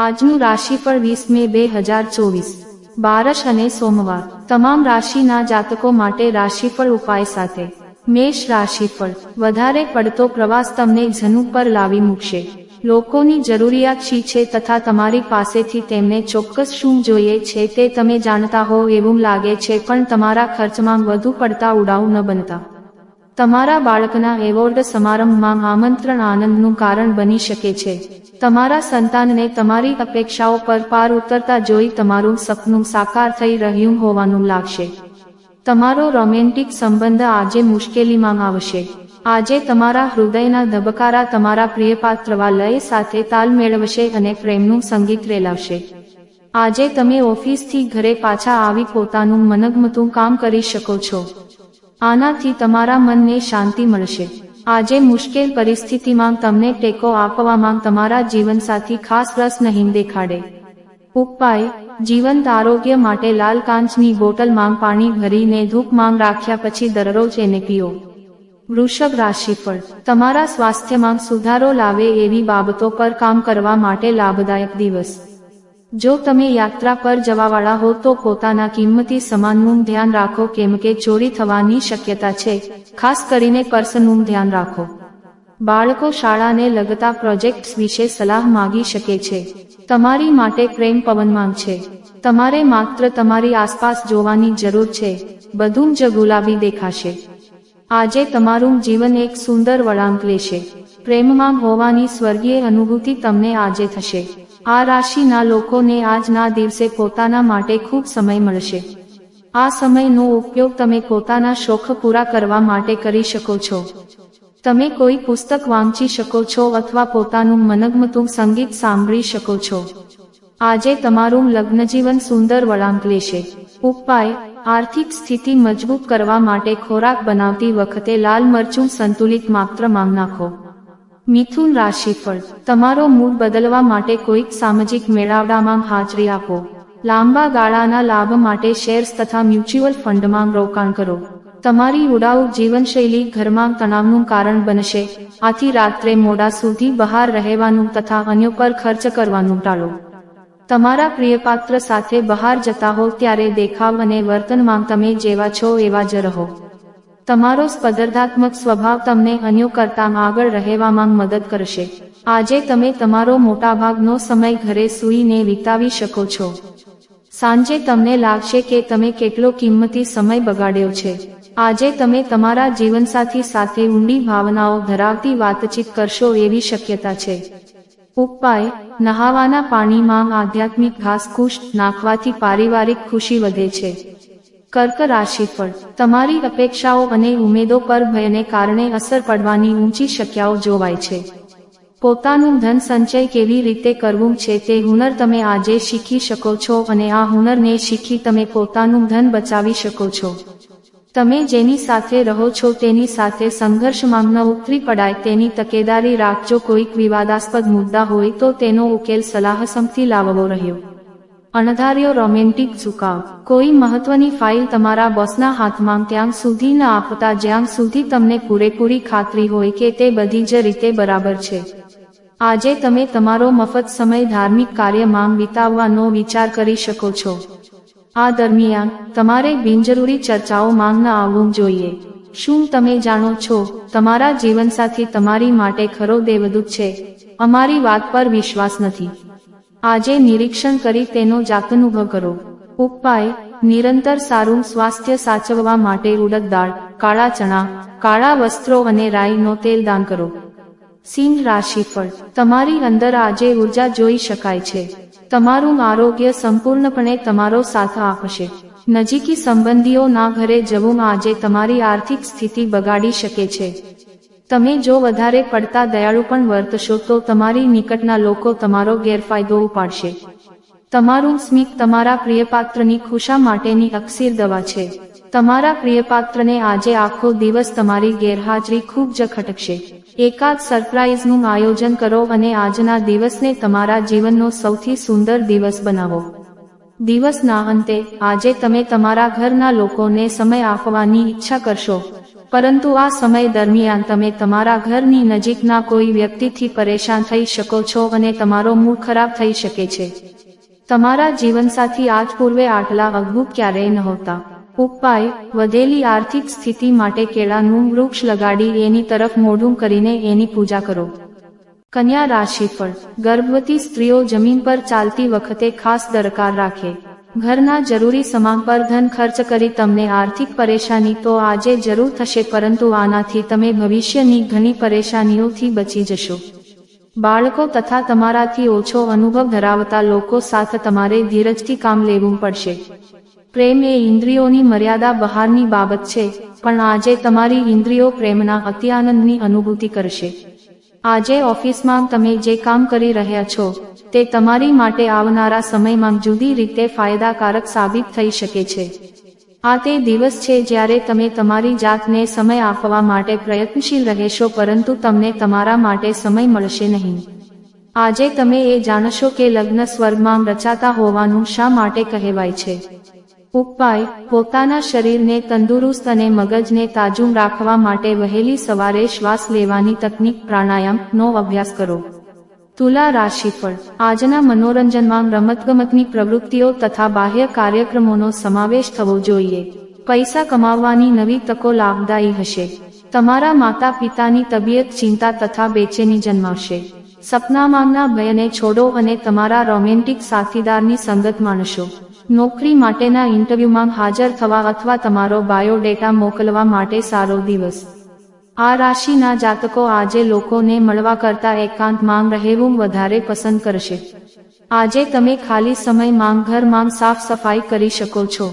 આજનું રાશિફળ વીસ મે બે હજાર ચોવીસ. બારસ અને સોમવાર. તમામ રાશિના જાતકો માટે રાશિફળ ઉપાય સાથે. મેષ રાશિફળ. વધારે પડતો પ્રવાસ તમને જનુ પર લાવી મૂકશે. લોકોની જરૂરિયાત શી છે તથા તમારી પાસેથી તેમને ચોક્કસ શું જોઈએ છે તે તમે જાણતા હો એવું લાગે છે પણ તમારા ખર્ચમાં વધુ પડતા ઉડાવ ન બનતા. તમારા બાળકના એવોર્ડ સમારંભમાં આમંત્રણ આનંદનું કારણ બની શકે છે. તમારા સંતાનને તમારી અપેક્ષાઓ પર પાર ઉતરતા જોઈ તમારું સપનું સાકાર થઈ રહ્યું હોવાનું લાગશે. તમારો રોમેન્ટિક સંબંધ આજે મુશ્કેલીમાં આવશે. આજે તમારા હૃદયના ધબકારા તમારા પ્રિયપાત્રવા લય સાથે તાલ મેળવશે અને પ્રેમનું સંગીત રેલાવશે. આજે તમે ઓફિસથી ઘરે પાછા આવી પોતાનું મનગમતું કામ કરી શકો છો. આનાથી તમારા મનને શાંતિ મળશે. આજે મુશ્કેલ પરિસ્થિતિમાં તમને ટેકો આપવામાં તમારા જીવનસાથી ખાસ રસ નહીં દેખાડે. ઉપાય, જીવંત આરોગ્ય માટે લાલ કાંચની બોટલમાં પાણી ભરીને ધૂપમાં રાખ્યા પછી દરરોજ એને પીઓ. વૃષભ રાશિફળ, તમારા સ્વાસ્થ્યમાં સુધારો લાવે એવી બાબતો પર કામ કરવા માટે લાભદાયક દિવસ. જો તમે યાત્રા પર જવાવાળા હો તો પોતાના કિંમતી સામાનનું ધ્યાન રાખો કેમ કે ચોરી થવાની શક્યતા છે. ખાસ કરીને પર્સનું ધ્યાન રાખો. બાળકો શાળાને લગતા પ્રોજેક્ટ્સ વિશે સલાહ માગી શકે છે. તમારી માટે પ્રેમ પવનમાં છે. તમારે માત્ર તમારી આસપાસ જોવાની જરૂર છે. બધું જ ગુલાબી દેખાશે. આજે તમારું જીવન એક સુંદર વળાંક લેશે. પ્રેમમાં હોવાની સ્વર્ગીય અનુભૂતિ તમને આજે થશે. આ રાશિના લોકોને આજના દિવસે પોતાના માટે ખૂબ સમય મળશે. આ સમયનો ઉપયોગ તમે પોતાના શોખ પૂરા કરવા માટે કરી શકો છો. તમે કોઈ પુસ્તક વાંચી શકો છો અથવા પોતાનું મનગમતું સંગીત સાંભળી શકો છો. આજે તમારું લગ્નજીવન સુંદર વળાંક લેશે. ઉપાય, આર્થિક સ્થિતિ મજબૂત કરવા માટે ખોરાક બનાવતી વખતે લાલ મરચું સંતુલિત માત્ર માંગ નાખો. મિથુન રાશિફળ. તમારો મૂડ બદલવા માટે કોઈક સામાજિક મેળાવડામાં હાજરી આપો. લાંબા ગાળાના લાભ માટે શેર્સ તથા મ્યુચ્યુઅલ ફંડમાં રોકાણ કરો. તમારી ઉડાઉ જીવનશૈલી ઘરમાં તણાવનું કારણ બનશે. આથી રાત્રે મોડા સુધી બહાર રહેવાનું તથા અન્ય પર ખર્ચ કરવાનું ટાળો. તમારા પ્રિયપાત્ર સાથે બહાર જતા હો ત્યારે દેખાવ અને વર્તનમાં તમે જેવા છો એવા જ રહો. તમારો સ્પર્ધાત્મક સ્વભાવ તમને અન્યો કરતાં આગળ રહેવામાં મદદ કરશે. આજે તમે તમારો મોટાભાગનો સમય ઘરે સૂઈને વિતાવી શકો છો. સાંજે તમને લાગશે કે તમે કેટલો કિંમતી સમય બગાડ્યો છે. આજે તમે તમારા જીવનસાથી સાથે ઊંડી ભાવનાઓ ધરાવતી વાતચીત કરશો એવી શક્યતા છે. ઉપાય, નહાવાના પાણીમાં આધ્યાત્મિક ઘાસકૂશ નાખવાથી પારિવારિક ખુશી વધે છે. કર્ક રાશિફળ. તમારી અપેક્ષાઓ અને ઉમેદો પર ભયને કારણે અસર પડવાની ઊંચી શક્યાઓ જોવાય છે. પોતાનું ધન સંચય કેવી રીતે કરવું છે તે હુનર તમે આજે શીખી શકો છો અને આ હુનરને શીખી તમે પોતાનું ધન બચાવી શકો છો. તમે જેની સાથે રહો છો તેની સાથે સંઘર્ષમાં ન ઉતરી પડાય તેની તકેદારી રાખજો. કોઈક વિવાદાસ્પદ મુદ્દા હોય તો તેનો ઉકેલ સલાહસમથી લાવવો રહ્યો. અણધાર્યો રોમેન્ટિક ઝુકાવ. કોઈ મહત્વની ફાઇલ તમારા બોસના હાથમાં ત્યાં સુધી ન આપતા જ્યાં સુધી તમને પૂરેપૂરી ખાતરી હોય કે તે બધી જ રીતે બરાબર છે. આજે તમે તમારો મફત સમય ધાર્મિક કાર્યમાં વિતાવવાનો વિચાર કરી શકો છો. આ દરમિયાન, તમારે બિનજરૂરી ચર્ચાઓમાં ન આવવું જોઈએ. શું તમે જાણો છો, તમારા જીવનસાથી તમારી માટે ખરો દેવદૂત છે? અમારી વાત પર વિશ્વાસ નથી. આજે નિરીક્ષણ કરી તેનો જાતનુભવ કરો. ઉપાય, નિરંતર સારું સ્વાસ્થ્ય સાચવવા માટે ઉડદ દાળ, કાળા ચણા, કાળા વસ્ત્રો અને રાઈનો તેલ દાન કરો. સિંહ રાશિફળ તમારી અંદર આજે ઊર્જા જોઈ શકાય છે. તમારું આરોગ્ય સંપૂર્ણપણે તમારો સાથ આપશે. નજીકી સંબંધીઓના ઘરે જવું આજે તમારી આર્થિક સ્થિતિ બગાડી શકે છે. તમે જો વધારે પડતા દયાળુ પણ વર્તશો તો તમારી નિકટના લોકો તમારો ગેરફાયદો ઉપાડશે. તમારું સ્મિત તમારા પ્રિયપાત્રની ખુશા માટેની અક્ષીર દવા છે. તમારા પ્રિયપાત્રને આજે આખો દિવસ તમારી ગેરહાજરી ખૂબ જ ખટકશે. એકાદ સરપ્રાઇઝનું આયોજન કરો અને આજના દિવસને તમારા જીવનનો સૌથી સુંદર દિવસ બનાવો. દિવસના અંતે, આજે તમે તમારા ઘરના લોકોને સમય આપવાની ઈચ્છા કરશો. પરંતુ આ સમય દરમિયાન તમે તમારા ઘરની નજીકના કોઈ વ્યક્તિથી પરેશાન થઈ શકો છો અને તમારો મૂડ ખરાબ થઈ શકે છે. તમારા જીવનસાથી આજ પૂર્વે આટલા અદ્ભુત ક્યારેય નહોતા. ઉપાય, વધેલી આર્થિક સ્થિતિ માટે કેળાનું વૃક્ષ લગાડી એની તરફ મોઢું કરીને એની પૂજા કરો. કન્યા રાશિ પર ગર્ભવતી સ્ત્રીઓ જમીન પર ચાલતી વખતે ખાસ દરકાર રાખે. ઘરના જરૂરી સમાન પર ધન ખર્ચ કરી તમને આર્થિક પરેશાની તો આજે જરૂર થશે, પરંતુ આનાથી તમે ભવિષ્યની ઘણી પરેશાનીઓથી બચી જશો. બાળકો તથા તમારાથી ઓછો અનુભવ ધરાવતા લોકો સાથે તમારે ધીરજથી કામ લેવું પડશે. પ્રેમ એ ઇન્દ્રિયોની મર્યાદા બહારની બાબત છે, પણ આજે તમારી ઇન્દ્રિયો પ્રેમના અત્યાનંદની અનુભૂતિ કરશે. આજે ઓફિસમાં તમે જે કામ કરી રહ્યા છો તે તમારી માટે આવનારા સમયમાં જુદી રીતે ફાયદાકારક સાબિત થઈ શકે છે. આ તે દિવસ છે જ્યારે તમે તમારી જાતને સમય આપવા માટે પ્રયત્નશીલ રહેશો પરંતુ તમને તમારા માટે સમય મળશે નહીં. આજે તમે એ જાણશો કે લગ્ન સ્વર્ગમાં રચાતા હોવાનું શા માટે કહેવાય છે. ઉપાય, પોતાના શરીરને તંદુરસ્ત અને મગજને તાજું રાખવા માટે વહેલી સવારે શ્વાસ લેવાની તકનીક પ્રાણાયામનો અભ્યાસ કરો. તુલા રાશિફળ. આજના મનોરંજનમાં રમતગમતની પ્રવૃત્તિઓ તથા બાહ્ય કાર્યક્રમોનો સમાવેશ થવો જોઈએ. પૈસા કમાવવાની નવી તકો લાભદાયી હશે. તમારા માતા પિતાની તબિયત, ચિંતા તથા બેચેની જન્માવશે. સપનામાંના ભયને છોડો અને તમારા રોમેન્ટિક સાથીદારની સંગત માણશો. નોકરી માટેના ઇન્ટરવ્યુમાં હાજર થવા અથવા તમારો બાયોડેટા મોકલવા માટે સારો દિવસ. આ રાશિના જાતકો આજે લોકોને મળવા કરતા એકાંત માંગ રહેવું વધારે પસંદ કરશે. આજે તમે ખાલી સમય માંગ, ઘર સાફ સફાઈ કરી શકો છો.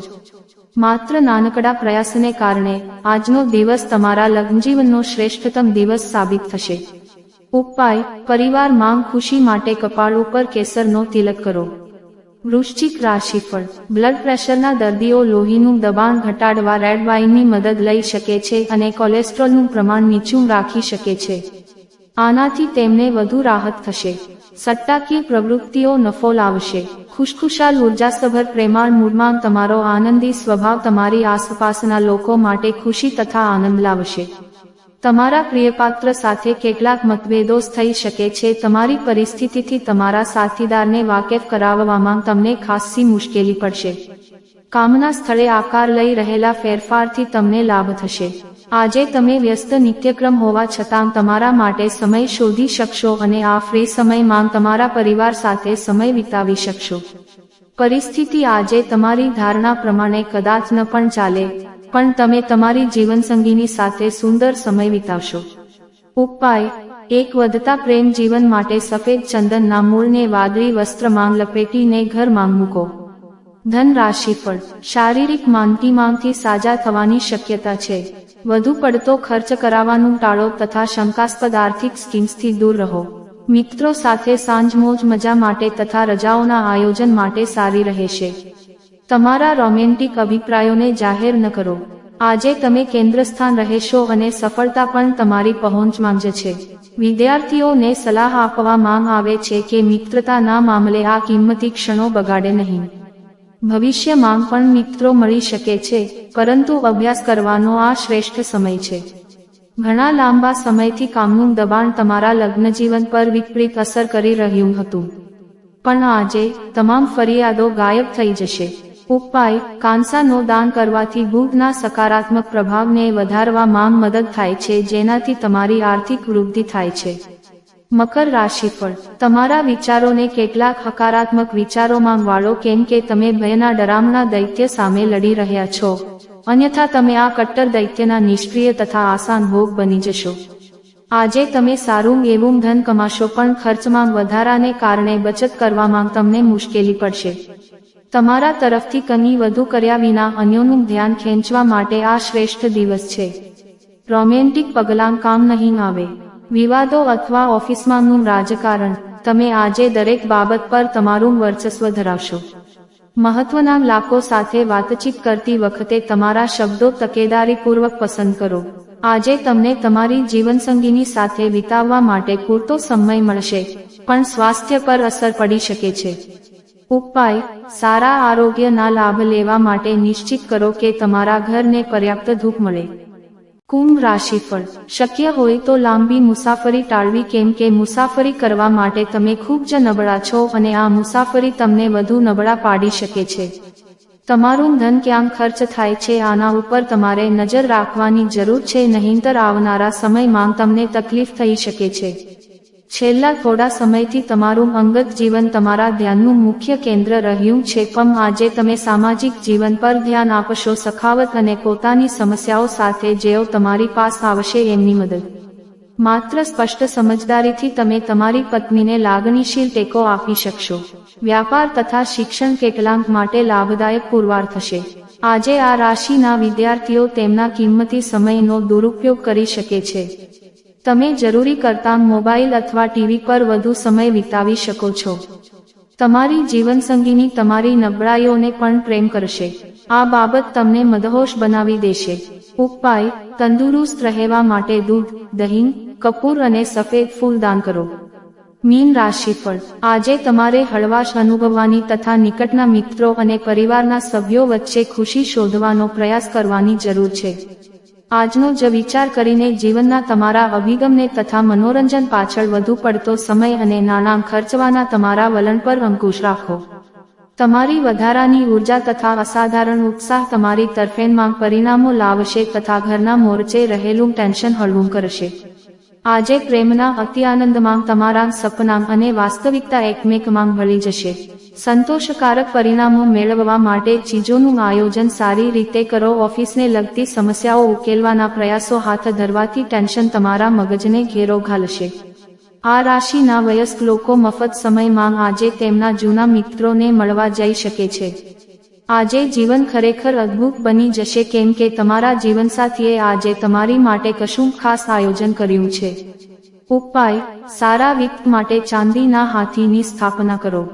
માત્ર નાનકડા પ્રયાસને કારણે આજનો દિવસ તમારા લગ્નજીવનનો શ્રેષ્ઠતમ દિવસ સાબિત થશે. ઉપાય, પરિવાર માંગ, ખુશી માટે કપાળ ઉપર કેસરનો તિલક કરો. વૃશ્ચિક રાશિફળ. બ્લડ પ્રેશરના દર્દીઓ લોહીનું દબાણ ઘટાડવા રેડ વાઇનની મદદ લઈ શકે છે અને કોલેસ્ટ્રોલનું પ્રમાણ નીચું રાખી શકે છે. આનાથી તેમને વધુ રાહત થશે. સટ્ટાકીય પ્રવૃત્તિઓ નફો લાવશે. ખુશખુશાલ ઉર્જાસભર પ્રેમાળ મૂડમાં તમારો આનંદી સ્વભાવ તમારી આસપાસના લોકો માટે ખુશી તથા આનંદ લાવશે. તમારા પ્રિયપાત્ર સાથે કેટલાક મતભેદો થઈ શકે છે. તમારી પરિસ્થિતિથી તમારા સાથીદારને વાકેફ કરાવવામાં તમને ખાસ્સી મુશ્કેલી પડશે. કામના સ્થળે આકાર લઈ રહેલા ફેરફારથી તમને લાભ થશે. આજે તમે વ્યસ્ત નિત્યક્રમ હોવા છતાં તમારા માટે સમય શોધી શકશો અને આ ફ્રી સમયમાં તમારા પરિવાર સાથે સમય વિતાવી શકશો. પરિસ્થિતિ આજે તમારી ધારણા પ્રમાણે કદાચ ન પણ ચાલે. પણ તમે તમારી જીવનસંગીની સાથે સુંદર સમય વિતાવશો. ઉપાય, એક વધતા પ્રેમ જીવન માટે સફેદ ચંદનના મૂળને વાદળી વસ્ત્રમાં લપેટીને ઘર માંગ મૂકો. ધન રાશિ પર શારીરિક માંગતી માંગથી સાજા થવાની શક્યતા છે. વધુ પડતો ખર્ચ કરાવવાનું ટાળો તથા શંકાસ્પદ આર્થિક સ્કીમ્સથી દૂર રહો. મિત્રો સાથે સાંજ મોજ મજા માટે તથા રજાઓના આયોજન માટે સારી રહેશે. તમારા રોમેન્ટિક અભિપ્રાયોને જાહેર ન કરો. આજે તમે કેન્દ્રસ્થાન રહેશો અને સફળતા પણ તમારી પહોંચમાં જ છે. વિદ્યાર્થીઓને સલાહ આપવા માંગ આવે છે કે મિત્રતાના મામલે આ કિંમતી ક્ષણો બગાડે નહીં. ભવિષ્યમાં પણ મિત્રો મળી શકે છે, પરંતુ અભ્યાસ કરવાનો આ શ્રેષ્ઠ સમય છે. ઘણા લાંબા સમયથી કામનું દબાણ તમારા લગ્નજીવન પર વિપરીત અસર કરી રહ્યું હતું. પણ આજે, તમામ ફરિયાદો ગાયબ થઈ જશે. ઉપાય, કાંસાનો દાન કરવાથી ભૂખના સકારાત્મક પ્રભાવને વધારવામાં મદદ થાય છે, જેનાથી તમારી આર્થિક વૃદ્ધિ થાય છે. મકર રાશિ પર તમારા વિચારોને કેટલાક હકારાત્મક વિચારોમાં વાળો કેમ કે તમે ભયના ડરામણા દૈત્ય સામે લડી રહ્યા છો. અન્યથા તમે આ કટ્ટર દૈત્યના નિષ્ક્રિય તથા આસાન ભોગ બની જશો. આજે તમે સારું એવું ધન કમાશો પણ ખર્ચમાં વધારાને કારણે બચત કરવામાં તમને મુશ્કેલી પડશે. તમારા તરફથી કની વધુ કર્યા વિના અન્યોનું ધ્યાન ખેંચવા માટે આ શ્રેષ્ઠ દિવસ છે. રોમેન્ટિક પગલાં કામ નહીં આવે. વિવાદો અથવા ઓફિસમાંનું રાજકારણ, તમે આજે દરેક બાબત પર તમારું વર્ચસ્વ ધરાવશો. મહત્વના લાકો સાથે વાતચીત કરતી વખતે તમારા શબ્દો તકેદારીપૂર્વક પસંદ કરો. આજે તમને તમારી જીવનસંગીની સાથે વિતાવવા માટે પૂરતો સમય મળશે, પણ સ્વાસ્થ્ય પર અસર પડી શકે છે. ઉપાય, સારા આરોગ્યના લાભ લેવા માટે નિશ્ચિત કરો કે તમારા ઘરને પર્યાપ્ત ધૂપ મળે. કુંભ રાશિફળ. શક્ય હોય તો લાંબી મુસાફરી ટાળવી કેમ કે મુસાફરી કરવા માટે તમે ખૂબ જ નબળા છો અને આ મુસાફરી તમને વધુ નબળા પાડી શકે છે. તમારું ધન ક્યાં ખર્ચ થાય છે આના ઉપર તમારે નજર રાખવાની જરૂર છે નહીંતર આવનારા સમયમાં તમને તકલીફ થઈ શકે છે. છેલ્લા થોડા સમયથી તમારું અંગત જીવન તમારા ધ્યાનનું મુખ્ય કેન્દ્ર રહ્યું છે. પણ આજે તમે સામાજિક જીવન પર ધ્યાન આપશો. સખાવત અને પોતાની સમસ્યાઓ સાથે જેઓ તમારી પાસ આવશે એમની મદદ. માત્ર સ્પષ્ટ સમજદારીથી તમે તમારી પત્નીને લાગણીશીલ ટેકો આપી શકશો. વ્યાપાર તથા શિક્ષણ કેટલાંક માટે લાભદાયક પુરવાર થશે. આજે આ રાશિના વિદ્યાર્થીઓ તેમના કિંમતી સમયનો દુરુપયોગ કરી શકે છે. તમે જરૂરી કરતાં મોબાઈલ અથવા ટીવી પર વધુ સમય વિતાવી શકો છો. તમારી જીવનસંગીની તમારી નબળાઈઓને પણ પ્રેમ કરશે. આ બાબત તમને મદહોશ બનાવી દેશે. ઉપાય, તંદુરસ્ત રહેવા માટે દૂધ, દહીં, કપૂર અને સફેદ ફૂલ દાન કરો. મીન રાશિફળ. આજે તમારે હળવાશ અનુભવવાની તથા નિકટના મિત્રો અને પરિવારના સભ્યો વચ્ચે ખુશી શોધવાનો પ્રયાસ કરવાની જરૂર છે. આજનો જ વિચાર કરીને જીવનના તમારા અભિગમને તથા મનોરંજન પાછળ વધુ પડતો સમય અને નાણાં ખર્ચવાના તમારા વલણ પર અંકુશ રાખો. તમારી વધારાની ઊર્જા તથા અસાધારણ ઉત્સાહ તમારી તરફેણમાં પરિણામો લાવશે તથા ઘરના મોરચે રહેલું ટેન્શન હળવું કરશે. આજે પ્રેમના અતિ આનંદમાં તમારા સપના અને વાસ્તવિકતા એકમેકમાં મળી જશે. સંતોષકારક પરિણામો મેળવવા માટે ચીજોનું આયોજન સારી રીતે કરો. ઓફિસને લગતી સમસ્યાઓ ઉકેલવાના પ્રયાસો હાથ ધરવાથી ટેન્શન તમારા મગજને ઘેરો ઘાલશે. આ રાશિના વયસ્ક લોકો મફત સમયમાં આજે તેમના જૂના મિત્રોને મળવા જઈ શકે છે. આજે જીવન ખરેખર અદ્ભુત બની જશે કેમ કે તમારા જીવનસાથીએ આજે તમારી માટે કશું ખાસ આયોજન કર્યું છે. ઉપાય, સારા વિત્ત માટે ચાંદીના હાથીની સ્થાપના કરો.